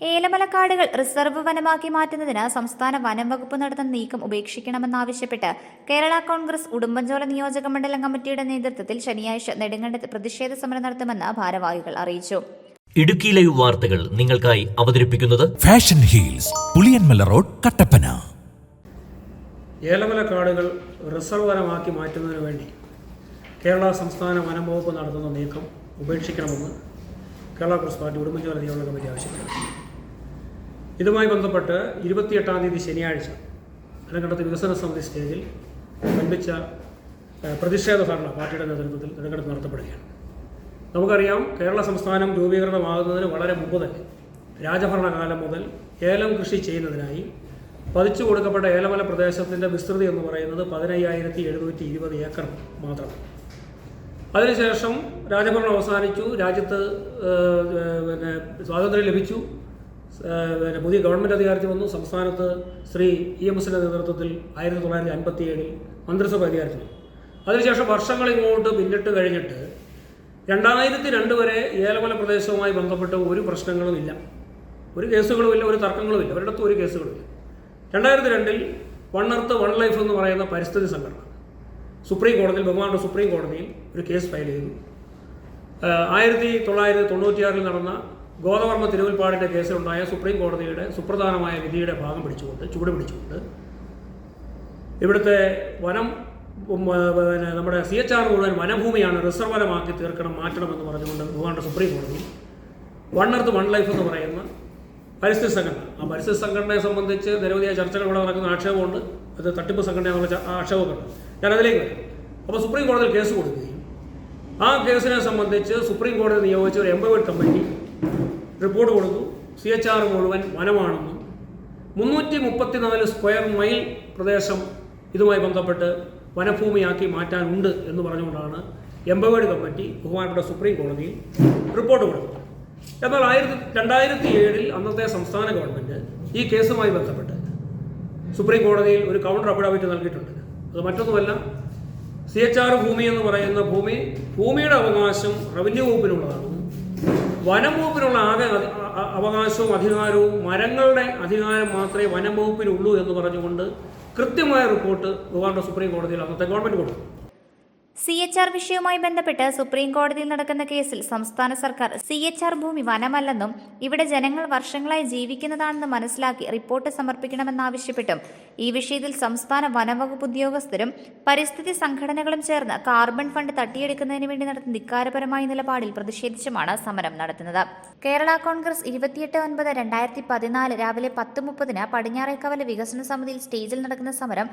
ഏലമലക്കാടുകൾ reserve വനമാക്കി മാറ്റുന്നതിന് സംസ്ഥാന വനം വകുപ്പ് നടത്തുന്ന നീക്കം ഉപേക്ഷിക്കണമെന്നാവശ്യപ്പെട്ട് കേരള കോൺഗ്രസ് ഉടുമ്പൻചോല നിയോജക മണ്ഡലം കമ്മിറ്റിയുടെ നേതൃത്വത്തിൽ ശനിയാഴ്ച നെടുങ്കണ്ടത്ത് പ്രതിഷേധ സമരം നടത്തുമെന്ന് ഭാരവാഹികൾ അറിയിച്ചു. ഇടുക്കി ലൈവ് വാർത്തകൾ നിങ്ങൾക്കായി അവതരിപ്പിക്കുന്നത് fashion heels Puliyanmala road Kattappana. Elamala കാടുകൾ റിസർവ് വനമാക്കി മാറ്റുന്നതിന് വേണ്ടി കേരള സംസ്ഥാന വനം വകുപ്പ് നടത്തുന്ന നീക്കം ഉപേക്ഷിക്കണമെന്ന് കേരള കോൺഗ്രസ് പാർട്ടി ഉടുമ്പൻചോല നിയോജക കമ്മിറ്റി ആവശ്യപ്പെട്ടു. ഇതുമായി ബന്ധപ്പെട്ട് ഇരുപത്തിയെട്ടാം തീയതി ശനിയാഴ്ച നെടുങ്കണ്ടത്ത് വികസന സമിതി സ്റ്റേജിൽ വൻപിച്ച ഏഹ്, പ്രതിഷേധ ധർണ പാർട്ടിയുടെ നേതൃത്വത്തിൽ നെടുങ്കണ്ടത്ത് നടത്തപ്പെടുകയാണ്. നമുക്കറിയാം കേരള സംസ്ഥാനം രൂപീകൃതമാകുന്നതിന് വളരെ മുമ്പ് തന്നെ രാജഭരണകാലം മുതൽ ഏലം കൃഷി ചെയ്യുന്നതിനായി പതിച്ചു കൊടുക്കപ്പെട്ട ഏലമല പ്രദേശത്തിന്റെ വിസ്തൃതി എന്ന് പറയുന്നത് പതിനയ്യായിരത്തി എഴുന്നൂറ്റി ഇരുപത് ഏക്കർ മാത്രമാണ്. അതിനുശേഷം രാജഭരണം അവസാനിച്ചു രാജ്യത്ത് പിന്നെ സ്വാതന്ത്ര്യം ലഭിച്ചു. പുതിയ ഗവൺമെന്റ് അധികാരത്തിൽ വന്നു. സംസ്ഥാനത്ത് ശ്രീ ഇ എം എസിന്റെ നേതൃത്വത്തിൽ ആയിരത്തി തൊള്ളായിരത്തി അൻപത്തി ഏഴിൽ മന്ത്രിസഭ അധികാരത്തിൽ അതിനുശേഷം വർഷങ്ങൾ ഇങ്ങോട്ട് പിന്നിട്ട് കഴിഞ്ഞിട്ട് രണ്ടായിരത്തി രണ്ട് വരെ ഏലമല പ്രദേശവുമായി ബന്ധപ്പെട്ട് ഒരു പ്രശ്നങ്ങളും ഇല്ല. ഒരു കേസുകളും ഇല്ല ഒരു തർക്കങ്ങളും തർക്കങ്ങളുമില്ല ഒരിടത്തും ഒരു കേസുകളും ഇല്ല. രണ്ടായിരത്തി രണ്ടിൽ വൺ എർത്ത് വൺ ലൈഫ് എന്ന് പറയുന്ന പരിസ്ഥിതി സംഘടന സുപ്രീം കോടതിയിൽ ബഹുമാനപ്പെട്ട സുപ്രീം കോടതിയിൽ ഒരു കേസ് ഫയൽ ചെയ്തു. ആയിരത്തി തൊള്ളായിരത്തി തൊണ്ണൂറ്റിയാറിൽ നടന്ന ഗോദവർമ്മ തിരുവൽപ്പാടിന്റെ കേസിലുണ്ടായ സുപ്രീം കോടതിയുടെ സുപ്രധാനമായ വിധിയുടെ ഭാഗം പിടിച്ചുകൊണ്ട് ചുവട് പിടിച്ചുകൊണ്ട് ഇവിടുത്തെ വനം പിന്നെ നമ്മുടെ സി എച്ച് ആർ മുഴുവൻ വനഭൂമിയാണ് റിസർവ് വനമാക്കി തീർക്കണം മാറ്റണമെന്ന് പറഞ്ഞുകൊണ്ട് ബഹുമാനപ്പെട്ട സുപ്രീം കോടതി വൺ എർത്ത് വൺ ലൈഫ് എന്ന് പറയുന്ന പരിസ്ഥിതി സംഘടന. ആ പരിസ്ഥിതി സംഘടനയെ സംബന്ധിച്ച് നിരവധിയായ ചർച്ചകൾ ഇവിടെ നടക്കുന്ന ആക്ഷേപമുണ്ട്. അത് തട്ടിപ്പ് സംഘടന എന്നുള്ള ച- ആക്ഷേപമൊക്കെ ഉണ്ട് ഞാൻ അതിലേക്ക് വരാം. അപ്പോൾ സുപ്രീം കോടതിയിൽ കേസ് കൊടുക്കുകയും ആ കേസിനെ സംബന്ധിച്ച് സുപ്രീം കോടതി നിയോഗിച്ച ഒരു എംപവേർഡ് കമ്മിറ്റി റിപ്പോർട്ട് കൊടുത്തു. സി എച്ച് ആർ മുഴുവൻ വനമാണെന്നും മുന്നൂറ്റി മുപ്പത്തിനാല് സ്ക്വയർ മൈൽ പ്രദേശം ഇതുമായി ബന്ധപ്പെട്ട് വനഭൂമിയാക്കി മാറ്റാനുണ്ട് എന്ന് പറഞ്ഞുകൊണ്ടാണ് എംപവേർഡ് കമ്മിറ്റി ബഹുമാനപ്പെട്ട സുപ്രീം കോടതിയിൽ റിപ്പോർട്ട് കൊടുത്തത്. എന്നാൽ ആയിരത്തി രണ്ടായിരത്തി ഏഴിൽ അന്നത്തെ സംസ്ഥാന ഗവൺമെന്റ് ഈ കേസുമായി ബന്ധപ്പെട്ട് സുപ്രീം കോടതിയിൽ ഒരു കൗണ്ടർ അഫിഡാവിറ്റ് നൽകിയിട്ടുണ്ട്. അത് മറ്റൊന്നുമല്ല സി എച്ച് ആർ ഭൂമി എന്ന് പറയുന്ന ഭൂമി ഭൂമിയുടെ അവകാശം റവന്യൂ വകുപ്പിനുള്ളതാണെന്നും വനം വകുപ്പിനുള്ള ആകെ അവകാശവും അധികാരവും മരങ്ങളുടെ അധികാരം മാത്രമേ വനം വകുപ്പിനുള്ളൂ എന്ന് പറഞ്ഞുകൊണ്ട് കൃത്യമായ റിപ്പോർട്ട് ബഹുമാനപ്പെട്ട സുപ്രീം കോടതിയിൽ അന്നത്തെ ഗവൺമെന്റ് കൊടുത്തു. സി എച്ച് ആർ വിഷയവുമായി ബന്ധപ്പെട്ട് സുപ്രീം കോടതിയിൽ നടക്കുന്ന കേസിൽ സംസ്ഥാന സർക്കാർ സി എച്ച് ആർ ഭൂമി വനമല്ലെന്നും ഇവിടെ ജനങ്ങൾ വർഷങ്ങളായി ജീവിക്കുന്നതാണെന്ന് മനസ്സിലാക്കി റിപ്പോർട്ട് സമർപ്പിക്കണമെന്നാവശ്യപ്പെട്ടും. ഈ വിഷയത്തിൽ സംസ്ഥാന വനവകുപ്പ് ഉദ്യോഗസ്ഥരും പരിസ്ഥിതി സംഘടനകളും ചേർന്ന് കാർബൺ ഫണ്ട് തട്ടിയെടുക്കുന്നതിന് വേണ്ടി നടത്തുന്ന ധിക്കാരപരമായ നിലപാടിൽ പ്രതിഷേധിച്ചുമാണ് സമരം നടത്തുന്നത്. കേരള കോൺഗ്രസ് ഇരുപത്തിയെട്ട് ഒൻപത് രണ്ടായിരത്തി പതിനാല് രാവിലെ പത്ത് മുപ്പതിന് പടിഞ്ഞാറേക്കവല വികസന സമിതിയിൽ സ്റ്റേജിൽ നടക്കുന്ന സമരം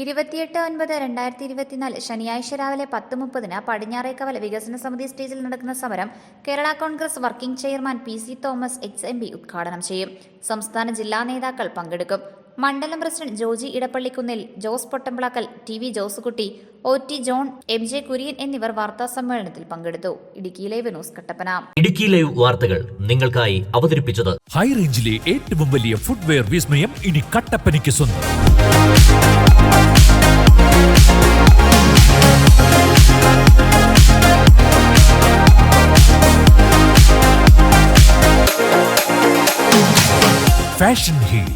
ഇരുപത്തിയെട്ട് ഒൻപത് രണ്ടായിരത്തി ഇരുപത്തിനാല് ശനിയാഴ്ച രാവിലെ പത്ത് മുപ്പതിന് പടിഞ്ഞാറേക്കവല വികസന സമിതി സ്റ്റേജിൽ നടക്കുന്ന സമരം Kerala Congress working chairman P C Thomas H M ഉദ്ഘാടനം ചെയ്യും. സംസ്ഥാന ജില്ലാ നേതാക്കൾ പങ്കെടുക്കും. മണ്ഡലം president Joji ഇടപ്പള്ളിക്കുന്നിൽ Jose പൊട്ടമ്പിളക്കൽ T V Josekutty O T John M J Kurian എന്നിവർ വാർത്താ സമ്മേളനത്തിൽ പങ്കെടുത്തു. Idukki live news Kattappana. Idukki live വാർത്തകൾ നിങ്ങൾക്കായി അവതരിപ്പിച്ചത്. ഹൈ റേഞ്ചിലെ ഏറ്റവും വലിയ ഫുട്വെയർ വിസ്മയം ഇനി കട്ടപ്പനയ്ക്ക് സ്വന്തം. Fashion heels